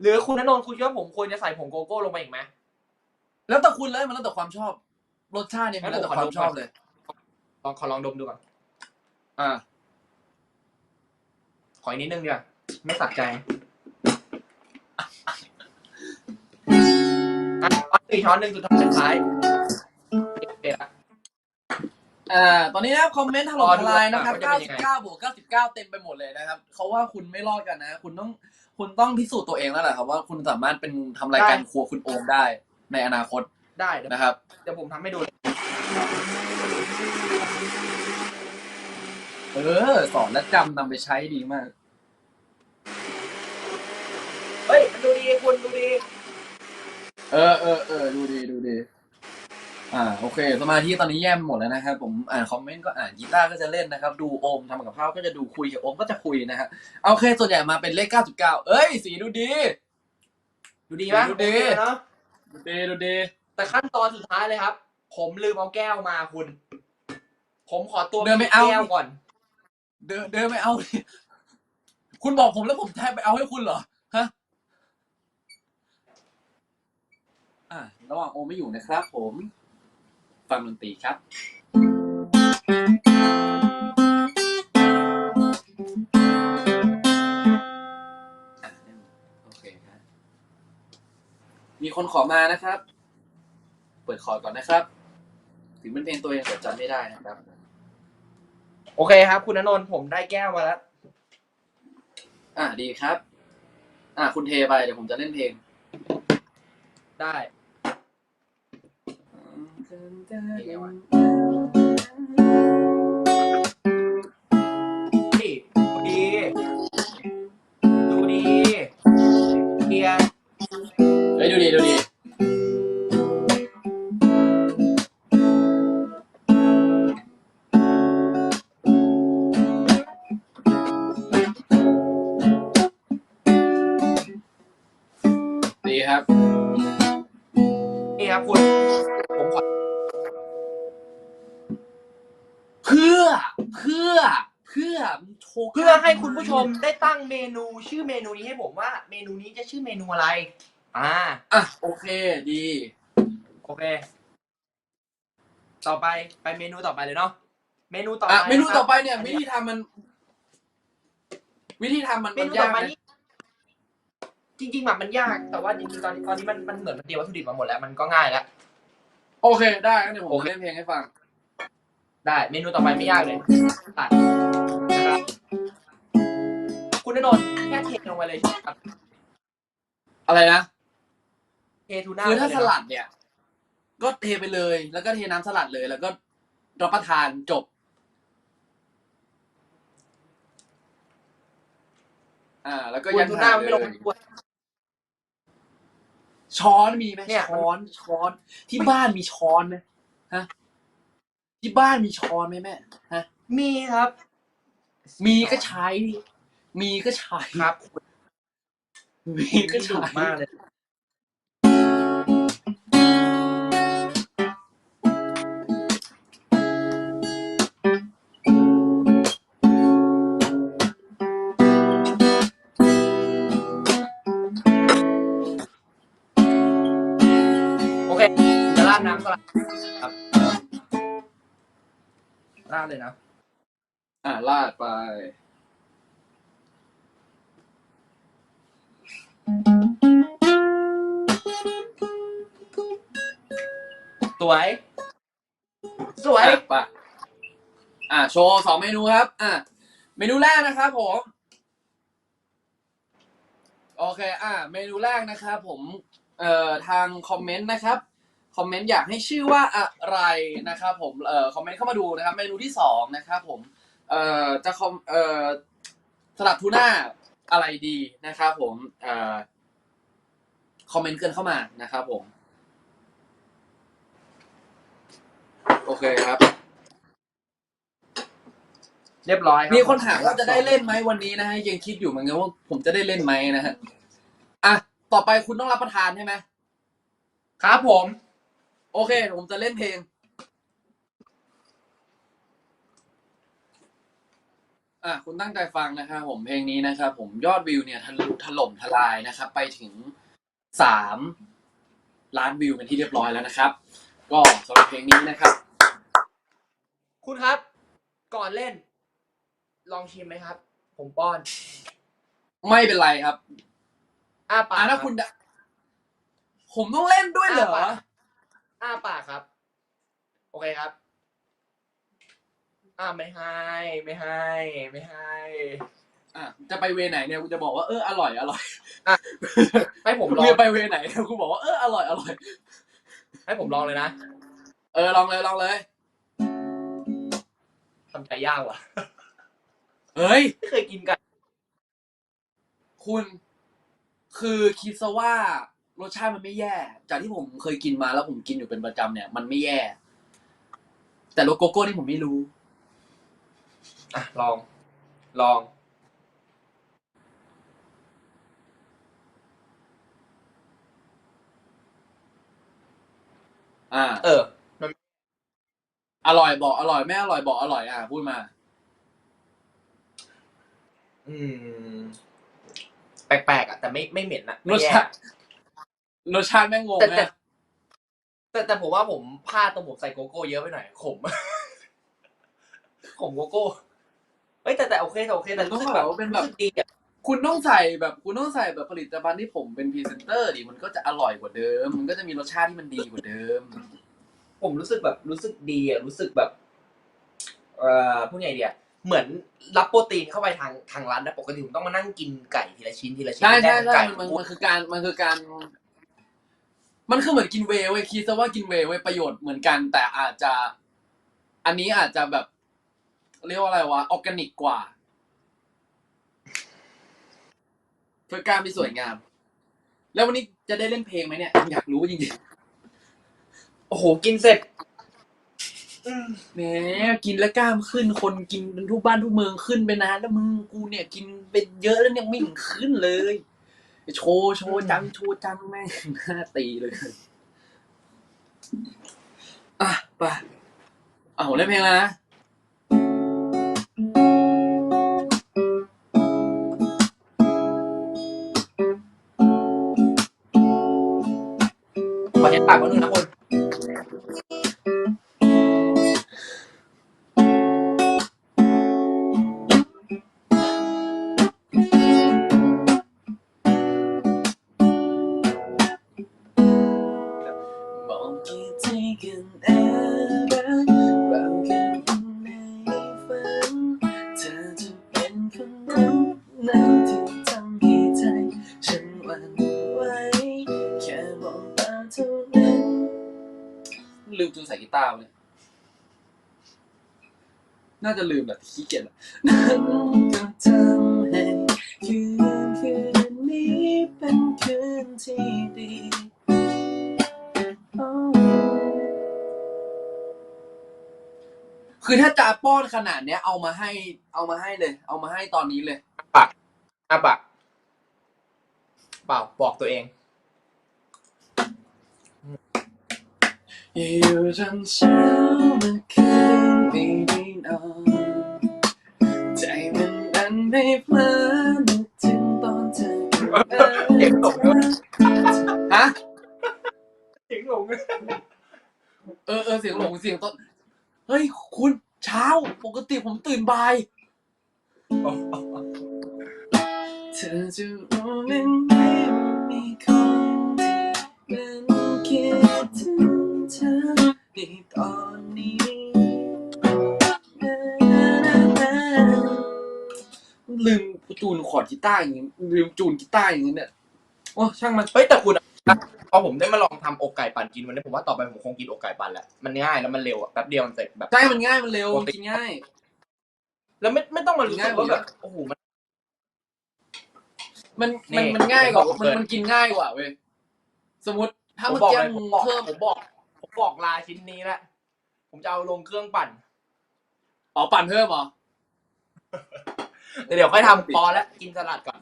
หรือคุณณนนท์คุณคิดว่าผมควรจะใส่ผงโกโก้ลงไปอีกไหมแล้วแต่คุณเลยมันแล้วแต่ความชอบ รสชาติเนี่ยมันแล้วแต่ความชอบเลย ลองขอลองดมดูก่อนอ่าขออีกนิดนึงดีกว่าไม่สักใจอะอีกช้อนหนึ่งสุดท้ายสุดท้ายโอเคละอ่าตอนนี้นะครับคอมเมนต์ถล่มรอทดูลายนะครับว่าจะเป็นยังไง99 บวก 99 เต็มไปหมดเลยนะครับ เขาว่าคุณไม่รอดกันนะ คุณต้อง คุณต้องพิสูจน์ตัวเองแล้วแหละครับว่าคุณสามารถเป็นทำรายการครัวคุณโอมได้ในอนาคตได้เดี๋ยวนะครับ เดี๋ยวผมทำให้ดูเลยเออ สอนและจำนำไปใช้ดีมาก เฮ้ยมันดูดีคุณดูดี เออเออเออดูดีดูดี อ่าโอเค สมาธิตอนนี้แย่ไปหมดแล้วนะครับผมอ่านคอมเมนต์ก็อ่านกีตาร์ก็จะเล่นนะครับ ดูโอมทำกับข้าวก็จะดูคุยกับโอมก็จะคุยนะฮะเอาโอเคส่วนใหญ่มาเป็นเลข99เอ้ย สีดูดี ดูดีปะดูดีโอเคเนาะดูดีดูดี แต่ขั้นตอนสุดท้ายเลยครับ ผมลืมเอาแก้วมาคุณ ผมขอตัวเดินไปเอาแก้วก่อน เดินเดินไม่เอาดิคุณบอกผมแล้วผมแทบไปเอาให้คุณเหรอฮะอ่าระหว่างโอมไม่อยู่นะครับ ผม ฟังดนตรีครับอะโอเคครับ มีคนขอมานะครับ เปิดคอร์ดก่อนนะครับ ถึงเป็นเพลงตัวเองแต่จำไม่ได้นะครับ โอเคครับ คุณณนนท์ผมได้แก้วมาแล้ว อ่าดีครับ อ่าคุณเทไปเดี๋ยวผมจะเล่นเพลง ได้ ดีดูดี ดูดีเกียร์เฮ้ยดูดีดูดีดีครับ นี่ครับคุณ พื่อโชว์เพื่อให้คุณผู้ชมได้ตั้งเมนูชื่อเมนูนี้ให้ผมว่า เมนูนี้จะชื่อเมนูอะไร อ่า อะโอเคดี โอเค ต่อไปไปเมนูต่อไปเลยเนาะเมนูต่อไปอะเมนูะครับต่อไปเนี่ย วิธีทำมัน วิธีทำมันเมมันนูยาต่อกไปนะนี่จริงๆแบบมันยาก แต่ว่าจริงๆตอนนี้ตอนนี้มันมันเหมือนมันเตรียมวัตถุดิบมาหมดแล้วมันก็ง่ายแล้ว โอเคได้งั้นเดี๋ยวผมโอเค เล่นเพลงให้ฟัง ได้เมนูต่อไปไม่ยากเลยตัดนะครับคุณณนนท์แค่เทลงไปเลยครับอะไรนะเททูน่าคือถ้าไปสเยลัดเนี่ย ก็เทไปเลย แล้วก็เทน้ำสลัดเลย แล้วก็รับประทานจบ อ่า แล้วก็คุณยัดทูทาน่านไม่เลลงยด้วย ช้อนมีไหมเนี่ยมันช้อนช้อนที่บ้านมีช้อนไหมฮะ ที่บ้านมีช้อนไหมแม่ฮะ มีครับ มีก็ใช้ มีก็ใช้ครับ มีก็ดุใช้มากเลยาดเลยนะ อ่าลาดไป สวย สวย อะไปอะโชว์สองเมนูครับ อะเมนูแรกนะครับผม โอเค อะเมนูแรกนะครับผม เอ่อ ทางคอมเมนต์นะครับ คอมเมนต์อยากให้ชื่อว่าอะไรนะครับผมเอ่อคอมเมนต์เข้ามาดูนะครับ เมนูที่สองนะครับผมเอ่อจะคอมเอ่อสลัดทูน่าอะไรดีนะครับผมเอ่อคอมเมนต์เกินเข้ามานะครับผม โอเคครับ เรียบร้อยรับมีคนถามว่าจะได้เล่นไหมวันนี้นะฮะยังคิดอยู่เหมือนกันว่าผมจะได้เล่นไหมนะฮะอะต่อไปคุณต้องรับประทานใช่ไหมครับผม โอเค ผมจะเล่นเพลง อะคุณตั้งใจฟังนะครับผมเพลงนี้นะครับผมยอดวิวเนี่ยทะลุถล่มทลายนะครับ ไปถึงสามล้านวิวเป็นที่เรียบร้อยแล้วนะครับ ก็สำหรับเพลงนี้นะครับ คุณครับ ก่อนเล่น ลองชิมไหมครับ ผมป้อน ไม่เป็นไรครับ อ้าปากอะถ้าคุณดะผมต้องเล่นด้วยเหรอ อ้าปาก อ้าปากครับ โอเคครับอ้าไม่ให้ไม่ให้ไม่ให้อะจะไปเวไหนเนี่ยกูจะบอกว่าเอออร่อยอร่อยให้ผมคุณลองจะไปเวไหนเนี่ยกูบอกว่าเอออร่อยอร่อย ให้ผมลองเลยนะเออลองเลยลองเลย ทำใจยากว่ะเฮ้ย ไม่เคยกินกัน คุณ คือคิดซะว่า รสชาติมันไม่แย่ จากที่ผมเคยกินมาแล้วผมกินอยู่เป็นประจำเนี่ย มันไม่แย่ แต่รสโกโก้นี่ผมไม่รู้ อะลอง ลอง อ่า เออ อร่อยบอกอร่อยไม่อร่อยบอกอร่อยอะพูดมา อืม แปลกๆอะแต่ไม่ไม่เหม็นอะรไม่สแย่ชาติ รสชาติแม่งงงแต่แต่ นะแต่แต่ผมว่าผมพลาดตรงผมใส่โกโก้เยอะไปหน่อยขม ขมโกโก้เฮ้ยแต่แต่โอเคแต่โอเคแต่ต้อรู้งสึกแบแบบบว่าเป็นแบบ รู้สึกดีอะคุณต้องใส่แบบคุณต้องใส่แบบผลิตภัณฑ์ที่ผมเป็นพรีเซนเตอร์ดิมันก็จะอร่อยกว่าเดิม มันก็จะมีรสชาติที่มันดีกว่าเดิม ผมรู้สึกแบบรู้สึกดีอะรู้สึกแบบเอ่อพูดไงดีอะเหมือนรับโปรตีนเข้าไปทางทางร้านนะปกติผมต้องมานั่งกินไก่ทีละชิ้นทีละชิ้นใช่ใช่แน่นใช่ไก่มันมันคือการมันคือการ มันคือเหมือนกินเวย์เว้ยคิดซะว่ากินเวย์เว้ยประโยชน์เหมือนกัน แต่อาจจะ อันนี้อาจจะแบบ เรียกว่าอะไรวะออร์แกนิกกว่า เพื่อการมีสวยงาม แล้ววันนี้จะได้เล่นเพลงไหมเนี่ย อยากรู้จริงโอ้โห กินเสร็จแหมกินแล้วกล้ามขึ้น คนกินทุกบ้านทุกเมืองขึ้นไปนานแล้วมึงกูเนี่ย กินเป็นเยอะแล้วยังไม่เห็นขึ้นเลย โชว์โชว์จังโชว์จังแม่งหน้าตีเลยอะไปเอาเล่นเพลงแล้วนะ ตาร์ไปเลยน่าจะลืมแบบขี้เกียจอะนั้นก็ทำให้คืนคืนนี้เป็นคืนที่ดี คือถ้าจะป้อนขนาดเนี้ยเอามาให้ เอามาให้เลย เอามาให้ตอนนี้เลยอะปากเปล่าบอกตัวเอง อยู่จนเช้าเมื่อคืนไม่ได้นอนใจมันดันไม่เพลินนึกถึงตอนเธอกับเสียงตกด้วยฮะเสียงหลงเออเออเสียงหลงเสียงต้นเฮ้ยคุณเช้าปกติผมตื่นบ่าย เธอจะรู้ไหมว่ามีคนที่มันคิดถึงเธอ ในตอนนี้ลืมจูนคอร์ดกีตาร์อย่างนี้ลืมจูนกีตาร์อย่างนี้เนี่ยโอ้ช่างมันเฮ้ยแต่คุณอะพอผมได้มาลองทำอกไก่ปั่นกินวันนี้ผมว่าต่อไปผมคงกินอกไก่ปั่นแหละมันง่ายแล้วมันเร็วอะแป๊บเดียวมันเสร็จแบบ ใช่มันง่ายมันเร็วมันกินง่าย แล้วไม่ไม่ต้องมารู้สึกว่าแบบโอ้โหมัน มันนี่มันมันง่ายกว่าผมบอกมันเลยมันกินง่ายกว่าเว้ยสมมติถ้าผมเมื่อบอกกี้เลยมึผมงบอกเพิ่ม ผมบอกผม บอกลาชิ้นนี้แล้วผมจะเอาลงเครื่องปั่น อ๋อปั่นเพิ่มเหรอ เดี๋ยวค่อยทำพอแล้วกินสลัดก่อน